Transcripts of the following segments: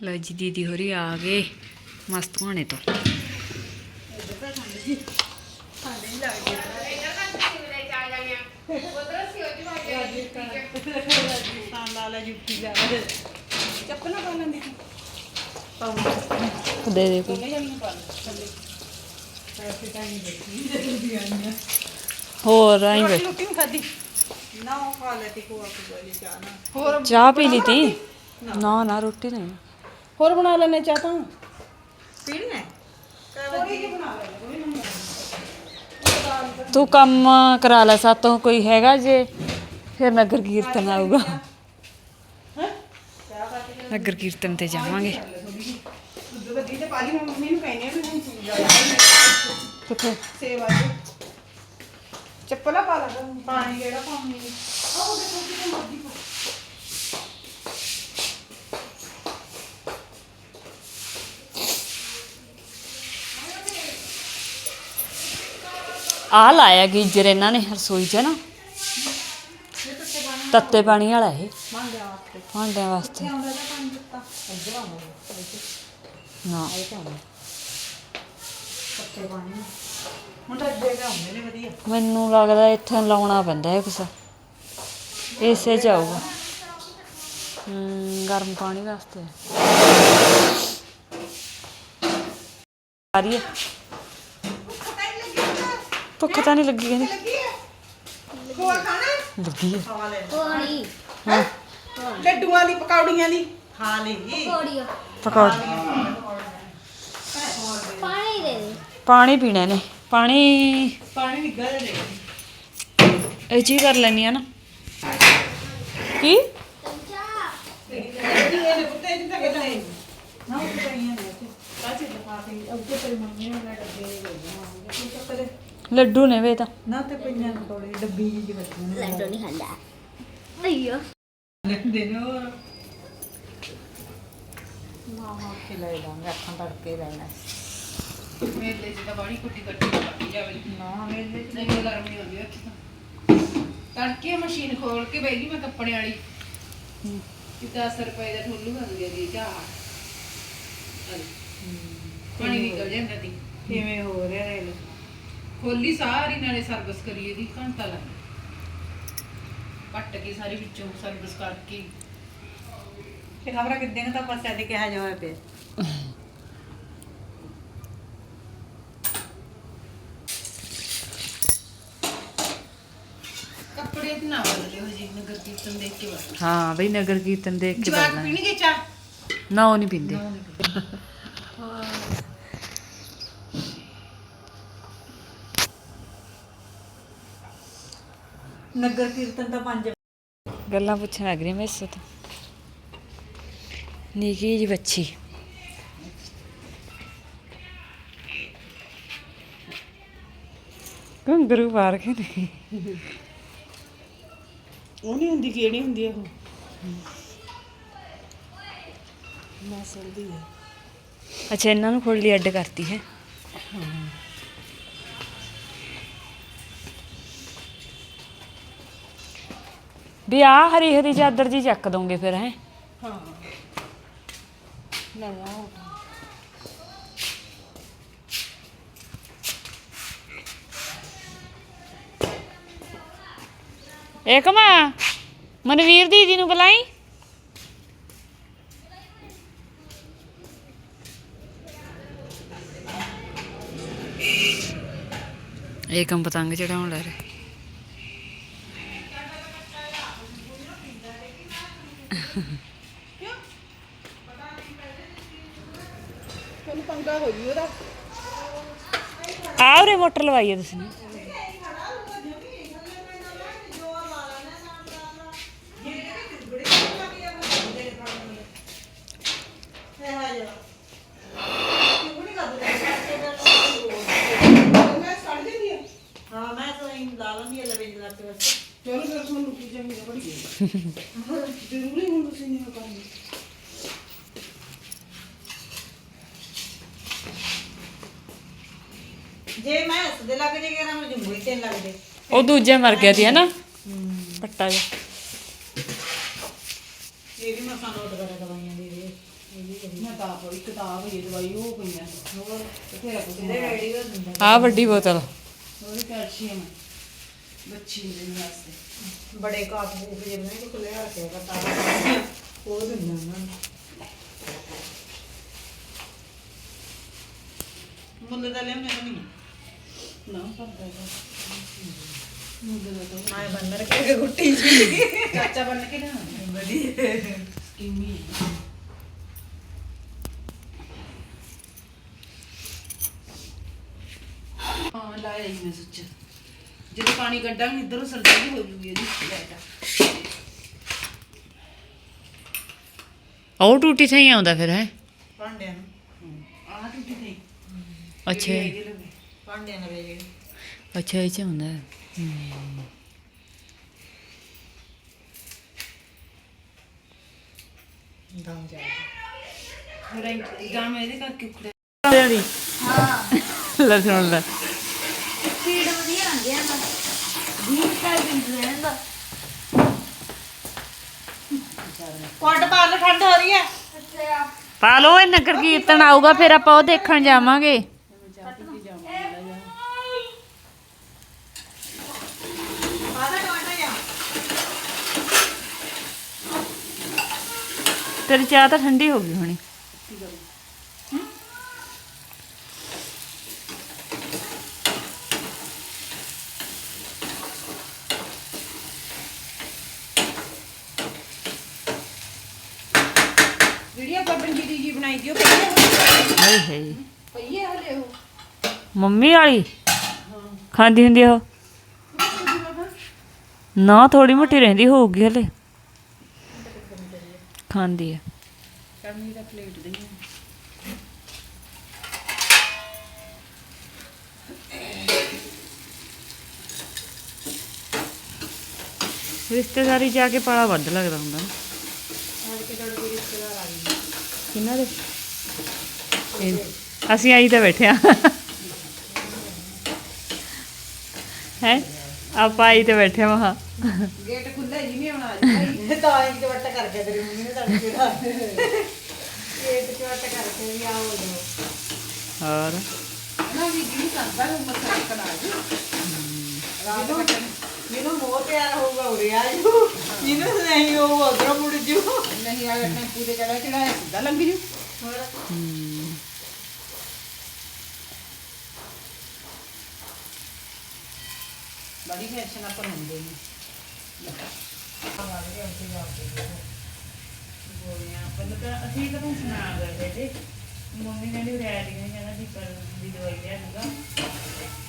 ਲਓ ਜੀ ਦੀਦੀ ਹੋਰੀ ਆ ਗਏ ਮਸਤ ਹੋਣੇ ਤੋਂ। ਦੇ ਦੇ ਕੋਈ। ਨਹੀਂ ਜਾਂਦੀਆਂ ਪਾ ਲੈ ਥੱਲੇ ਪੈਸੇ ਤਾਂ ਨਹੀਂ ਦੇਖੀ ਹੋਰ ਆਈ ਹੋਰ ਚਾਹ ਪੀ ਲਈ ਤੀ? ਨਾ ਨਾ ਰੋਟੀ ਨਹੀਂ। ਹੋਰ ਬਣਾ ਲੈਣੇ ਚਾਹ ਤਾਂ। ਪੀਣੀ ਹੈ ਤੂੰ ਕੰਮ ਕਰਾ ਲੈ ਸਾਤੋਂ ਕੋਈ ਹੈਗਾ ਜੇ ਫਿਰ ਨਗਰ ਕੀਰਤਨ ਆਊਗਾ। ਨਗਰ ਕੀਰਤਨ ਤੇ ਜਾਵਾਂਗੇ। ਦੁੱਧ ਵੱਡੀ ਤੇ ਪਾਲੀ ਮੰਮੀ ਨੂੰ ਕਹਿੰਦੇ ਵੀ ਹੁਣ ਪੀ ਜਾ ਕਿੱਥੇ? ਸੇਵਾ ਜੀ ਚੱਪਲਾਂ ਪਾ ਲਾ। ਪਾਣੀ ਜਿਹੜਾ ਪਾਉਣੀ ਆਹ ਦੇਖੋ ਕਿਤੇ ਮਰਦੀ ਆ ਲਾਇਆ ਗੀਜਰ ਇਹਨਾਂ ਨੇ ਰਸੋਈ 'ਚ ਨਾ? ਤੱਤੇ ਪਾਣੀ ਵਾਲਾ ਇਹ। ਭਾਂਡਿਆਂ ਵਾਸਤੇ। ਨਾ। ਮੈਨੂੰ ਲੱਗਦਾ ਇੱਥੇ ਲਾਉਣਾ ਪੈਂਦਾ ਹੈ ਕੁਛ। ਇਸੇ ਚ ਆਊਗਾ। ਗਰਮ ਪਾਣੀ ਵਾਸਤੇ। ਆ ਰਹੀ ਹੈ। ਭੁੱਖ ਤਾਂ ਨਹੀਂ ਲੱਗੀ ਕਹਿੰਦੀ ਲੱਗੀ ਹੈ? ਹੋਰ ਖਾਣਾ? ਲੱਗੀ ਹੈ। ਖਾ ਲੈ ਕੋੜੀ ਹਾਂ। ਲੱਡੂਆਂ ਦੀ ਪਕੌੜੀਆਂ ਦੀ। ਖਾ ਲਈ। ਕੋੜੀ ਪਕੌੜ। ਪਾਣੀ ਦੇ ਦੇ। ਪਾਣੀ ਪੀਣਾ ਨੇ ਪਾਣੀ। ਪਾਣੀ ਨਿੱਘਾ ਦੇ। ਇਹ ਚੀ ਕਰ ਲੈਣੀ ਆ ਨਾ। ਕੀ? ਨਾ ਉਹ ਪਈਆਂ ਨੇ ਕਾਚੇ ਦਫਾ ਕੇ ਅੱਗੇ ਤੇਰੀ ਮੰਮੀ ਨੇ ਡੱਬੇ ਦੇ ਦਿੱਤੇ ਤੂੰ ਲੱਡੂ ਨੇ ਵੇ ਤਾਂ। ਨਾ ਤੇ ਪਈਆਂ ਥੋੜੇ ਡੱਬੀ ਜਿਹੀ ਬੱਚੀਆਂ ਨੇ। ਲੱਡੂ ਨਹੀਂ ਖਾਂਦਾ। ਅਈਓ। ਲੈਂਦੇ ਨੇ ਹੋਰ। ਮਾਮਾ ਕੇ ਲੈ ਲਾਂਗੇ ਅੱਖਾਂ ਤੜਕੇ ਲੈਣਾ। ਮੇਲੇ ਤਾਂ ਬੜੀ ਕੁੱਟੀ ਕੱਟੀ ਕੱਟੀ ਜਾਵੇ। ਨਾ ਮੇਰੇ ਚ ਨਹੀਂ ਗਰਮ ਨਹੀਂ ਹੁੰਦੀ ਉੱਥੇ ਤੜਕੇ ਮਸ਼ੀਨ ਖੋਲ ਕੇ ਬਹਿ ਗਈ ਮੈਂ ਕੱਪੜੇ ਵਾਲੀ। ਕਿ 10 ਰੁਪਏ ਦਾ ਠੋਲੂ ਬਣ ਗਿਆ ਜੀ ਚਾਹ ਪਾਣੀ ਨਿਕਲ ਜਾਂਦਾ ਸੀ। ਕਿਵੇਂ ਹੋ ਰਿਹਾ ਰੇਲ? ਖੋਲੀ ਸਾਰੀ ਨਾਲੇ ਸਰਵਿਸ ਕਰੀ ਇਹਦੀ ਘੰਟਾ ਲੱਗ ਪੱਟ ਕੇ ਸਾਰੀ ਵਿੱਚੋਂ ਸਰਵਿਸ ਕਰਕੇ। ਤੇ ਖਬਰਾਂ ਕਿੱਦਾਂ ਨੂੰ ਤਾਂ ਪਾਸੇ ਦੇ ਕਿਹਾ ਜਾ ਹੋਇਆ ਪਿਆ। ਕੱਪੜੇ ਤੇ ਨਾ ਬਦਲੇ ਹੋ ਜੀ ਨਗਰ ਕੀਰਤਨ ਦੇਖ ਕੇ ਬਸ ਹਾਂ ਬਈ ਨਗਰ ਕੀਰਤਨ ਦੇਖ ਕੇ ਜਵਾਕ ਬਦਲਣਾ। ਪੀਣਗੇ ਚਾਹ? ਨਾ ਉਹ ਨਹੀਂ ਪੀਂਦੇ। ਨਗਰ ਕੀਰਤਨ ਤਾਂ ਪੰਜ ਗੱਲਾਂ ਪੁੱਛਣ ਲੱਗ ਰਹੀ ਮੈਂ ਇਸ ਤੋਂ। ਨਿੱਕੀ ਜੀ ਬੱਚੀ। ਕੰਗਰੂ ਪਾਰ ਕੇ ਨਹੀਂ ਉਹ ਨਹੀਂ ਹੁੰਦੀ ਕਿਹੜੀ ਹੁੰਦੀ ਉਹ? ਨਸਲ ਦੀ ਹੈ ਅੱਛਾ ਇਹਨਾਂ ਨੂੰ ਖੋਲੀ ਅੱਡ ਕਰਤੀ ਹੈ। ਵੀ ਆ ਹਰੀ ਹਰੀ ਚਾਦਰ ਜੀ ਚੱਕ ਦੋਗੇ ਫਿਰ, ਹੈ? ਹਾਂ ਲੈ ਆਓ ਏਕਮਾ ਮਨਵੀਰ ਦੀਦੀ ਨੂੰ ਬੁਲਾਈ? ਏਕਮ ਪਤੰਗ ਚੜਾਉਣ ਲੈ ਰਿਹਾ। ਤੈਨੂੰ ਪੰਗਾ ਹੋ ਜੂ ਉਹਦਾ ਆ ਉਰੇ ਮੋਟਰ ਲਵਾਈ ਹੈ ਤੁਸੀਂ। ਨੇ ਹਾਂ ਮੈਂ ਤਾਂ ਇਹ ਲਾ ਲੈਂਦੀ ਲਵੇ ਜਲਾ ਕੇ ਬਸ ਚਲੋ ਫਿਰ ਤੁਹਾਨੂੰ ਕੀ ਚਾਹੀਦਾ ਬੜੀ ਜ਼ਰੂਰੀ ਹੁਣ ਤੁਸੀਂ ਨਹੀਂ ਕਰਨੀ ਜੇ ਮੈਂ ਹੱਸ ਦੇ ਲੱਗ ਜੇ ਨਾ ਮੈਨੂੰ ਜੰਮੂ ਤੇ ਲੱਗਦੇ ਉਹ ਦੂਜਾ ਮਰ ਗਿਆ ਸੀ ਹੈ। ਨਾ ਪੱਟਾ ਜਿਹਾ। ਇਹ ਵੀ ਮੈਂ ਸਾਨੂੰ ਬਾਰੇ ਦਵਾਈਆਂ ਦੇ ਦੇ। ਇਹ ਵੀ ਆਪ ਇੱਕ ਤਾਂ ਆ ਪਈ ਹੈ ਦਵਾਈ ਉਹ ਪਈਆਂ। ਹੋਰ ਬਥੇਰਾ ਕੁਝ ਰੈਡੀ ਹੋ ਜਾਂਦਾ ਆ ਵੱਡੀ ਬੋਤਲ। ਹੋਰ ਕੈਲਸ਼ੀਅਮ ਬੱਚੀ ਦੇ ਵਾਸਤੇ। ਬੜੇ ਕਾਪ ਬੂਪ ਜਿਹਨੇ ਕਿ ਖੁੱਲੇ ਰੱਖਿਆ ਕਰਤਾ ਉਹ ਦਿੰਦਾ ਨੂੰ ਮੁੰਡੇ ਦਾ ਲਿਆਉਣੇ ਨਹੀਂ ਨਾ ਪਰਦਾ ਮੁੰਡੇ ਦਾ ਤਾਂ ਆਏ ਬੰਦਰ ਕੇ ਗੁੱਟੀ ਜੀ। ਚਾਚਾ ਬਣ ਕੇ ਨਾ। ਵਧੀਆ ਕਿੰਨੀ ਹਾਂ ਲਾਇਆ ਹੀ ਮੈਂ ਸੁੱਚ। ਜਦੋਂ ਪਾਣੀ ਕੱਢਾਂਗੇ ਇਧਰੋਂ ਸਰਦੀ ਹੋ ਜੂਗੀ ਇਹਦੀ ਲਾਈਟ। ਉਹ ਟੂਟੀ ਸਹੀ ਆਉਂਦਾ ਫਿਰ ਹੈ? ਭਾਂਡਿਆਂ ਨੂੰ। ਆਹ ਟੁੱਟੀ ਨਹੀਂ ਅੱਛਾ। ਭਾਂਡਿਆਂ ਦੇ ਵੇਲੇ ਅੱਛਾ ਇਹ ਚ ਹੁੰਦਾ ਹੈ। ਦਮ ਜਾ ਥੋੜਾ ਗਾਮ ਇਹਦੇ ਕਰਕੇ ਉਖੜਿਆ। ਜਿਹੜੀ ਹਾਂ। ਲੈ ਸੁਣ ਲੈ। ਸਪੀਡ ਵਧੀਆ ਆਉਂਦੀ ਆ 20 ਸੈਕਿੰਡ ਰਹਿੰਦਾ ਕੋਟ ਲੈ ਠੰਡ ਹੋ ਰਹੀ ਹੈ। ਅੱਛਾ। ਪਾ ਲਓ ਇਹ ਨਗਰ ਕੀਰਤਨ ਆਊਗਾ ਫਿਰ ਆਪਾਂ ਉਹ ਦੇਖਣ ਜਾਵਾਂਗੇ। ਜਾਂ ਤੇਰੀ ਚਾਹ ਤਾਂ ਠੰਡੀ ਹੋ ਗਈ ਹੋਣੀ। ਵੀਡੀਓ ਕੱਢਣ ਦੀ ਜੀ ਬਣਾਈ ਦਿਓ ਪਈ ਹਾਏ ਹਾਏ ਪਈ ਹੈ ਹਲੇ ਉਹ? ਮੰਮੀ ਵਾਲੀ? ਖਾਂਦੀ ਹੁੰਦੀ ਉਹ? ਨਾ ਥੋੜੀ ਮੋਟੀ ਰਹਿੰਦੀ ਹੋਊਗੀ ਹਲੇ। ਖਾਂਦੀ ਆ। ਕਰਨੀ ਦਾ ਪਲੇਟ ਦੇ ਰਿਸ਼ਤੇਦਾਰੀ ਜਾ ਕੇ ਪਾਲਾ ਵੱਧ ਲੱਗਦਾ ਹੁੰਦਾ ਨਾ। ਦੇ? ਇਹ- ਅਸੀਂ ਆਈ ਤਾਂ ਬੈਠੇ ਆ ਹੈ ਆਪਾਂ ਆਈ ਤੇ ਬੈਠੇ ਆ ਮਹਾ। ਗੇਟ ਖੁੱਲਾ ਜੀ ਨਹੀਂ ਆਉਣਾ ਅੱਜ ਤਾਂ ਇੱਕ ਵੱਟ ਕਰਕੇ ਤੇਰੀ ਮੰਮੀ ਨੇ ਤੁਹਾਡੀ ਕਿਹੜਾ ਇਹ ਤੇ ਵੱਟ ਕਰਕੇ ਵੀ ਆ ਹੋ ਜਾਓ ਹੋਰ? ਨਾ ਵੀ ਜੀ ਕਰਦਾ ਨੂੰ ਆ ਜੀ ਰਾਤ ਜਿਹਨੂੰ ਮੋਹ ਪਿਆਰ ਹੋਊਗਾ ਉਰੇ ਆ ਜੂ। ਜਿਹਨੂੰ ਨਹੀਂ ਹੋਊਗਾ ਉਧਰੋਂ ਮੁੜ ਜੂ। ਨਹੀਂ ਆ ਟੈਂਪੂ ਤੇ ਚੜਾ ਚੜਾ ਸਿੱਧਾ ਲੰਘ ਜੂ। ਬੜੀ ਫੈਸ਼ਨ ਆਪਾਂ ਨੂੰ ਹੁੰਦੇ ਨੇ। ਗੋਲੀਆਂ ਪਹਿਲਾਂ ਤਾਂ ਅਸੀਂ ਤਾਂ ਸੁਣਾ ਕਰਦੇ ਤੇ ਮੰਮੀ ਕਹਿੰਦੀ ਰੈਡੀ ਨੇ ਕਹਿੰਦਾ ਦੀ ਪਰ ਦੀ ਦਵਾਈ ਲਿਆ ਦੂਗਾ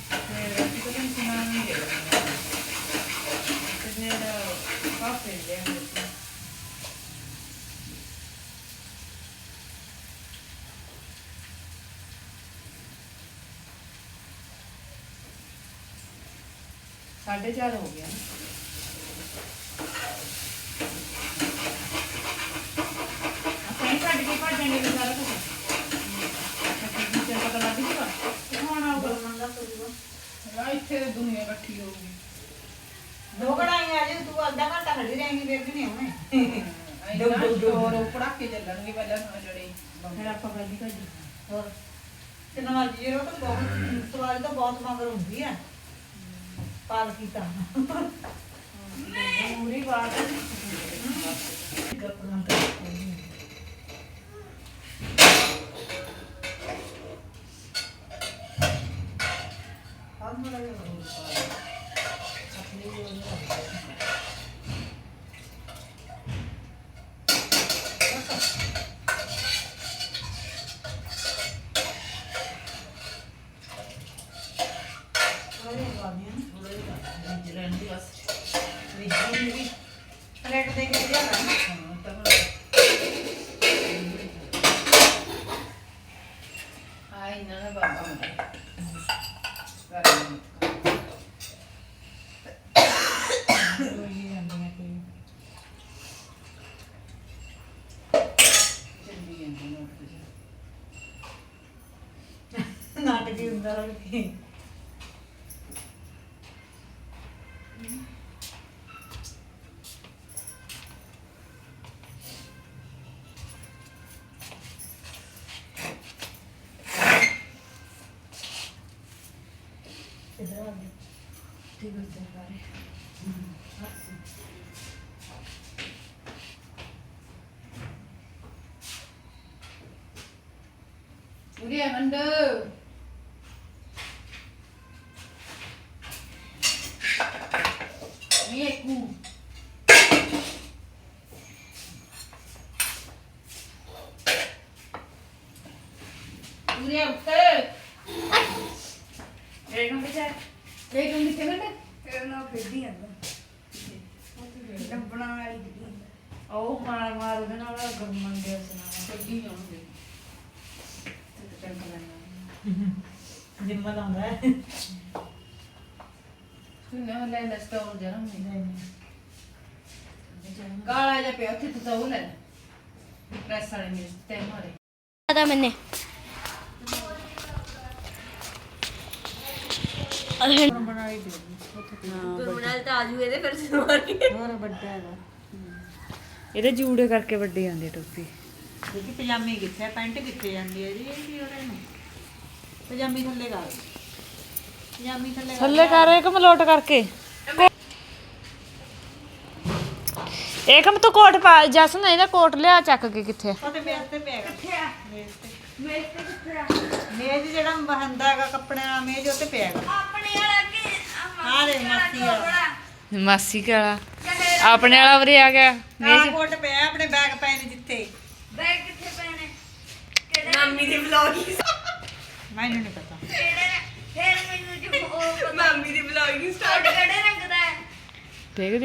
ਫਿਰ ਅਸੀਂ ਤਾਂ ਸੁਣਾ ਨਹੀਂ ਦੇ ਫਿਰ ਕਾਫੀ ਲਿਆ ਮੇਰੇ ਸਾਢੇ ਚਾਰ ਹੋ ਗਿਆ ਅਸੀਂ ਕੱਢ ਕੇ ਭੱਜਾਂਗੇ ਵੀ ਸਾਰਾ ਕੁਝ ਅੱਛਾ ਕੀ ਪਤਾ ਲੱਗ ਜੂਗਾ ਹੁਣ ਆਊਗਾ ਆ ਇੱਥੇ ਤਾਂ ਦੁਨੀਆ ਇਕੱਠੀ ਹੋਊਗੀ ਦੋ ਕੜਾਈਆਂ ਆ ਜੇ ਤੂੰ ਅੱਧਾ ਘੰਟਾ ਖੜੀ ਰਹੇਂਗੀ ਫਿਰ ਵੀ ਨਹੀਂ ਆਉਣੇ ਡੁੱਬ ਡੁੱਬ ਡੁੱਬ ਪੜਾਕੇ ਚੱਲਣਗੇ ਪਹਿਲਾਂ ਨਾ ਜਿਹੜੇ ਫਿਰ ਆਪਾਂ ਗੱਡੀ ਕੱਢੀ ਹੋਰ ਕਿੰਨਾ ਮਰਜ਼ੀ ਜੇ ਰੋਟ ਬਹੁਤ ਸਵਾਲ ਤਾਂ ਬਹੁਤ ਮਗਰ ਹੁੰਦੀ ਆ ਪਾਲਕੀ ਤਾਂ। ਪੂਰੀ ਬਾਤ നാട്ടിൽ Yeah, I'm under. ਉਹ ਮਾਰ ਮਾਰ ਉਹਦੇ ਨਾਲ ਗਰਮਨ ਦੇ ਸੁਣਾ ਕੱਢੀ ਜਾਉਂਗੇ ਜਿੰਮ ਲਾਉਂਦਾ ਹੈ। ਤੂੰ ਨਾ ਲੈ ਲੈ ਸਟੋਰ ਜਰਮ ਨਹੀਂ ਕਾਲਾ ਜਿਹਾ ਪਿਆ ਉੱਥੇ ਤੂੰ ਉਹ ਲੈ ਪ੍ਰੈਸ ਵਾਲੇ ਮੇਰੇ ਤੇ ਮਾਰੇ ਮੈਨੇ। ਗੁਰਮਨਾਲ ਤਾਂ ਆਜੂ ਇਹਦੇ ਫਿਰ ਸਵਾਰ ਕੇ ਹੋਰ ਵੱਡਾ ਹੈਗਾ ਇਹਦੇ ਜੂੜੇ ਕਰਕੇ ਵੱਡੀ ਜਾਂਦੀ ਟੋਪੀ। ਦੇਖੀ ਪਜਾਮੀ ਕਿੱਥੇ ਆ? ਪੈਂਟ ਕਿੱਥੇ ਜਾਂਦੀ ਹੈ ਜੀ? ਇਹ ਕੀ ਉਹਦੇ ਨੂੰ ਪਜਾਮੀ ਥੱਲੇ ਕਰ। ਪਜਾਮੀ ਥੱਲੇ ਕਰ। ਥੱਲੇ ਕਰ ਇੱਕ ਮਲੋਟ ਕਰਕੇ। ਏਕਮ ਤੂੰ ਕੋਟ ਪਾ ਜਸਨ ਇਹਦਾ ਕੋਟ ਲਿਆ ਚੱਕ ਕੇ ਕਿੱਥੇ ਉਹ ਤੇ ਮੇਜ਼ ਤੇ ਪਿਆ ਕਿੱਥੇ ਆ? ਮੇਜ਼ ਤੇ। ਮੇਜ਼ ਤੇ ਕਿੱਥੇ ਆ? ਮੇਜ਼ ਜਿਹੜਾ ਬਹੰਦਾ ਹੈਗਾ ਕੱਪੜਿਆਂ ਦਾ ਮੇਜ਼ ਉੱਤੇ ਪਿਆ ਹੈਗਾ ਮਾਸੀ ਵਾਲਾ। ਮਾਸੀ ਕਾਲਾ। ਆਪਣੇ ਵਾਲਾ ਵਰੇ ਆ ਗਿਆ। ਕਾਲਾ ਕੋਟ ਪਿਆ ਆਪਣੇ ਬੈਗ ਪਏ ਨੇ ਜਿੱਥੇ। ਬੈਗ ਕਿੱਥੇ ਪਏ ਨੇ? ਕਿਹੜੇ? ਮਾਮੀ ਦੀ ਵਲੌਗਿੰਗ ਮੈਨੂੰ ਨਹੀਂ ਪਤਾ। ਕਿਹੜੇ? ਫਿਰ ਮੈਨੂੰ ਜੋ ਮਾਮੀ ਦੀ ਵਲੌਗਿੰਗ ਸਟਾਰਟ ਕਿਹੜੇ ਰੰਗ ਦਾ ਹੈ? ਦੇਖ